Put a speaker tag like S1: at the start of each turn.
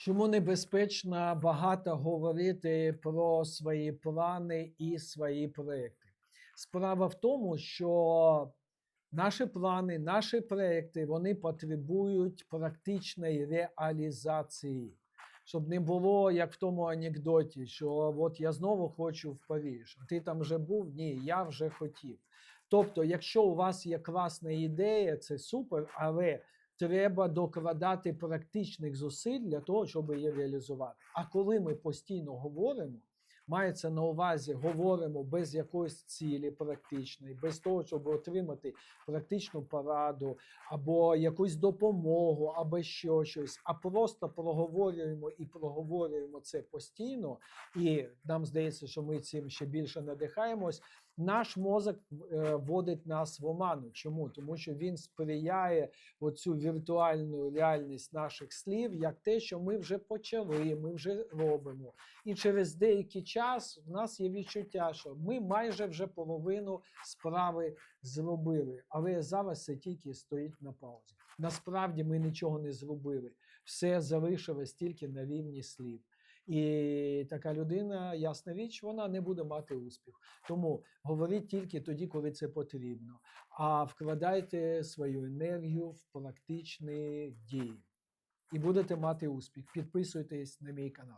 S1: Чому небезпечно багато говорити про свої плани і свої проекти? Справа в тому, що наші плани, наші проекти вони потребують практичної реалізації. Щоб не було як в тому анекдоті, що от я знову хочу в Париж. Ти там вже був? Ні, я вже хотів. Тобто, якщо у вас є класна ідея, це супер, але треба докладати практичних зусиль для того, щоб її реалізувати. А коли ми постійно говоримо, мається на увазі, говоримо без якоїсь цілі практичної, без того, щоб отримати практичну пораду або якусь допомогу, або що щось, а просто проговорюємо і проговорюємо це постійно, і нам здається, що ми цим ще більше надихаємось. Наш мозок е, вводить нас в оману. Чому? Тому що він сприяє оцю віртуальну реальність наших слів, як те, що ми вже почали, ми вже робимо. І через деякий час в нас є відчуття, що ми майже вже половину справи зробили, але зараз це тільки стоїть на паузі. Насправді ми нічого не зробили. Все залишилось тільки на рівні слів. І така людина, ясна річ, вона не буде мати успіх. Тому говоріть тільки тоді, коли це потрібно. А вкладайте свою енергію в практичні дії. І будете мати успіх. Підписуйтесь на мій канал.